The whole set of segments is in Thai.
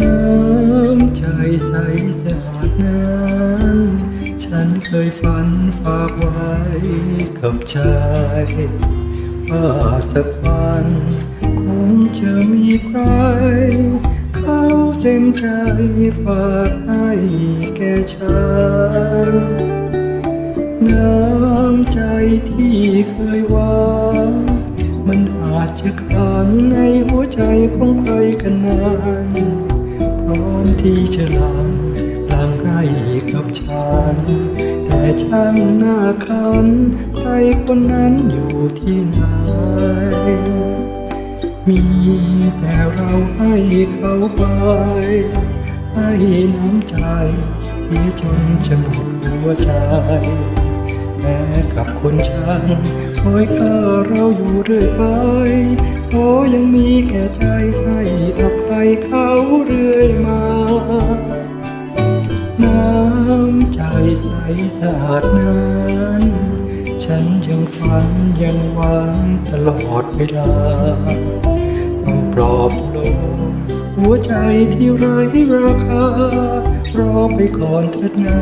น้ำใจใสสะอาดนั้นฉันเคยฝันฝากไว้กับชายว่าสักวันคงจะมีใคร เขาเต็มใจฝากให้แก่ฉันน้ำ ของใครกันนานพร้อมที่จะลังลังให้กับฉัน แต่ช่างหน้าคันใครคนนั้นอยู่ที่ไหน มีแต่เราให้เขาไปให้น้ำใจเสียจนจะหมดหัวใจแม้กับคนช่าง คอยฆ่าเราอยู่เรื่อยไปโอ้ยังมีแก่ใจให้อภัยเขาเรื่อยมา น้ำใจใสสะอาดนั้น ฉันยังฝันยังหวังตลอดเวลาต้องปลอบโลง หัวใจที่ไร้ราคารอไปก่อนเถิดนะ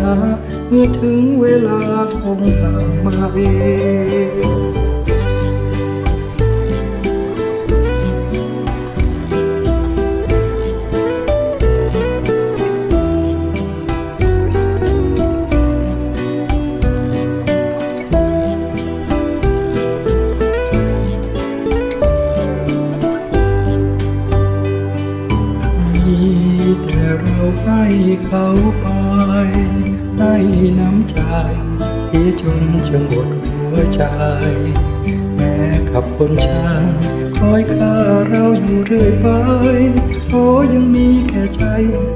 เมื่อถึงเวลาคงหลังมาเอง เราให้เขาไป ให้น้ำใจที่จนจะหมดหัวใจ แม้กับคนช่างคอยฆ่าเราอยู่เรื่อยไปโอยังมีแค่ใจ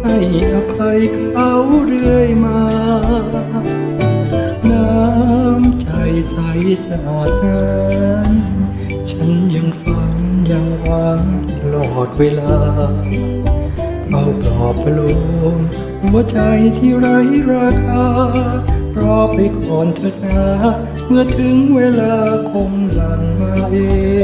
ให้อภัยเขาเรื่อยมา น้ำใจใสสะอาดนั้นฉันยังฝันยังหวังตลอดเวลา เบาปลอบประโลมหัวใจที่ไร้ราคารอไปก่อนเถิดนาเมื่อถึงเวลาคงหลังมาเอง